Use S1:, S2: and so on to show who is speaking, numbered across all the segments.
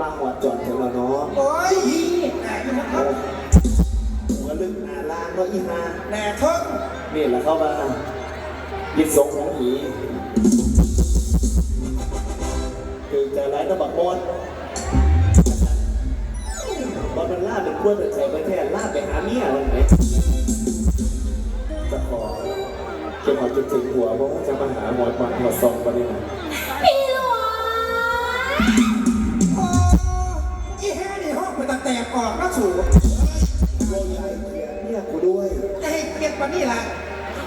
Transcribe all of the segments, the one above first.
S1: มางหัวจอดเถอะเนาะ
S2: โอ้ยหั
S1: วลึกหนาล่างก็อีหา
S2: แหน่เพิ่ง
S1: นี่แหละเข้ามายิดสงของหีคือจะร้ายตะบักบอลบอลมันล่าเป็นขั้วเป็นใส่ไปแทนล่าไปหาเมียอะไรไหมจะขอเก็บหอดถึงหัวเพราะว่าจะมาหาหมอดมาหมอดซองประเนี่
S2: นี่ห้องเป็นตะแตกออกนักสูบ
S1: โอ้ยไอ้เมียเนี่ยกูด้วย
S2: จะให้เกียรติปานนี่ล่ะ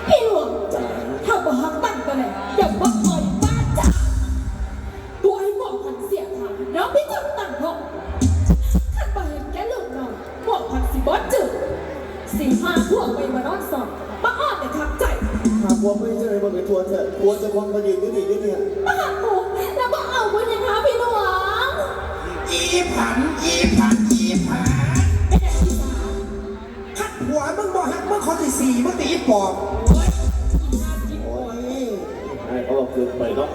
S3: พี่หลวง
S1: จ๋า
S3: ถ้าบอกฮักตั้งกันเลยอย่าบอกอ่อยบ้าจ้ะตัวให้บอกพันเสียทางน้องพี่คนตั้งห้องขันไปเห็นแกลูกน้องบอกพันสิบอสจืดสี่ห้าพวกไปมานอนสอนมาอ้อนแต่ทักใจ
S1: หาผัวไม่เจอมันเป็นทัวร์เถอะทัวร์จะควงมายืนอยู่นี่อยู่เนี่ย
S3: มาหาหนูแล้วก็ อี
S2: ผันอีผันอีผัน
S3: เป็นอย่างที่สาม
S2: ฮักหัวมึงบ่ฮักมึงคนที่สี่มึงตีปอบ
S3: โอ้ยอีน่าจิ๊บ
S1: โอ้ยไอ้เขาบอกเกินไปเนาะ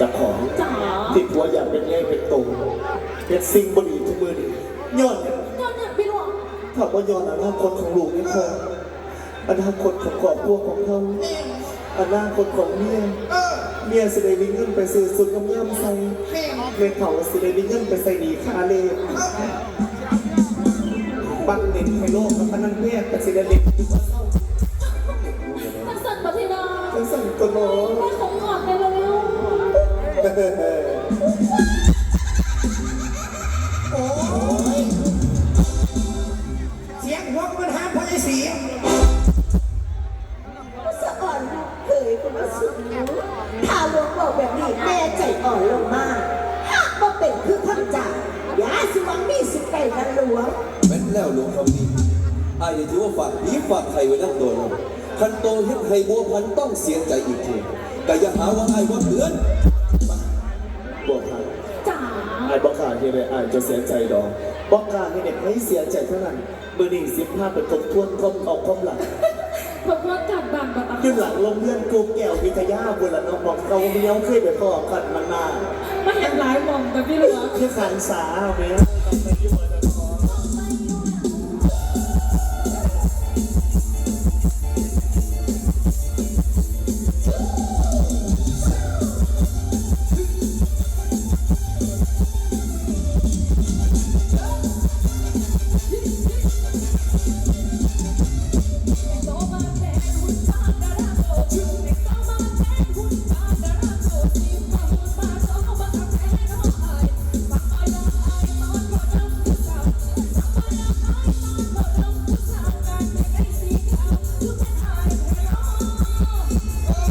S1: จากของ
S3: จ๋า
S1: ที่ผัวอยากเป็นไงเป็นโตเป็นสิ่งบดีทุกมือดีย้อนเนี่ย
S3: ตอนนั้นพี่หลวง
S1: ถ้าว่าย้อนอนาคตของลูกนี่พออนาคตของครอบครัวของเขาอนาคตของเมีย
S2: เออ
S1: เมียสิได้มีเงินไปซื้อสุดกำยำใส่
S2: แม่ง
S1: เมียเขาสิได้มีเงินไปใส่หนีคาเลบังเน็ตให้โลกกับพนันแพทย์กับสิได้เล็กอยู่ว่าเศร้า
S3: ทักษะปฏิดา
S1: ทั้งสั่งตัวน้อง
S3: แม่ของหอดไปเร็ว
S2: โอ้ยเสียงหัวมันห้ามพอไอสี
S4: สะอ่อนเคยคุณสุดถ้าหลวงบอกแบบนี้แม่ใจอ่อนลงมา เป็นคือคำจ่ายาสิวังมีสิไปกันหลวง
S5: แม่นแล้วหลวงคำนี้อายถือว่าฝากผีฝากไข่ไว้นั่งตัวเราคันโตเฮ็ดให้บัวพันธุ์ต้องเสียใจอีกทีแต่อย่าหาว่าอายว่าเถือน
S1: บอกค่ะ
S3: ๆจ๋า
S1: ไอ้บอกขาที่เลยไอ้จะเสียใจดอกบอกขาที่เด็กให้เสียใจเท่านั้นมือหนึ่งสิบห้าเป็นทบทวนความออกความหลัง
S3: เพราะว่าการบานบั ตร
S1: ยื่นหลังลงเลื่อนกูแก้ววิทยาบุรณะบอกเขาเมียวเคยไปพ่อกันมานาน
S3: มาเห็นหลายมองแต่พี่หลวง
S1: คือขันสาเอาไหมนะ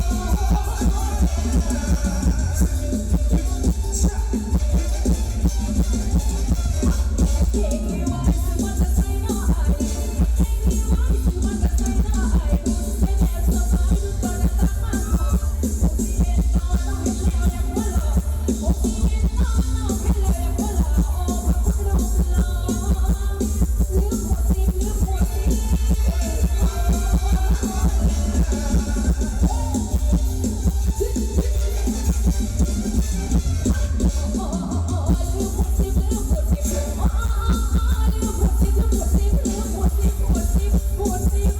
S3: Yeah.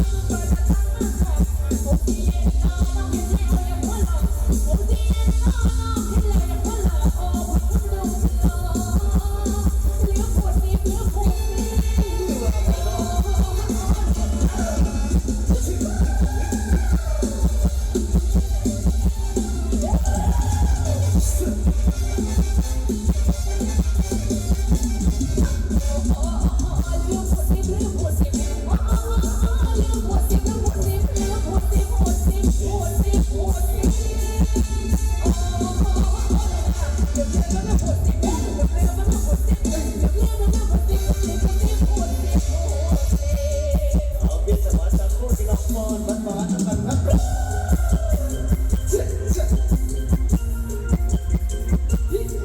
S3: you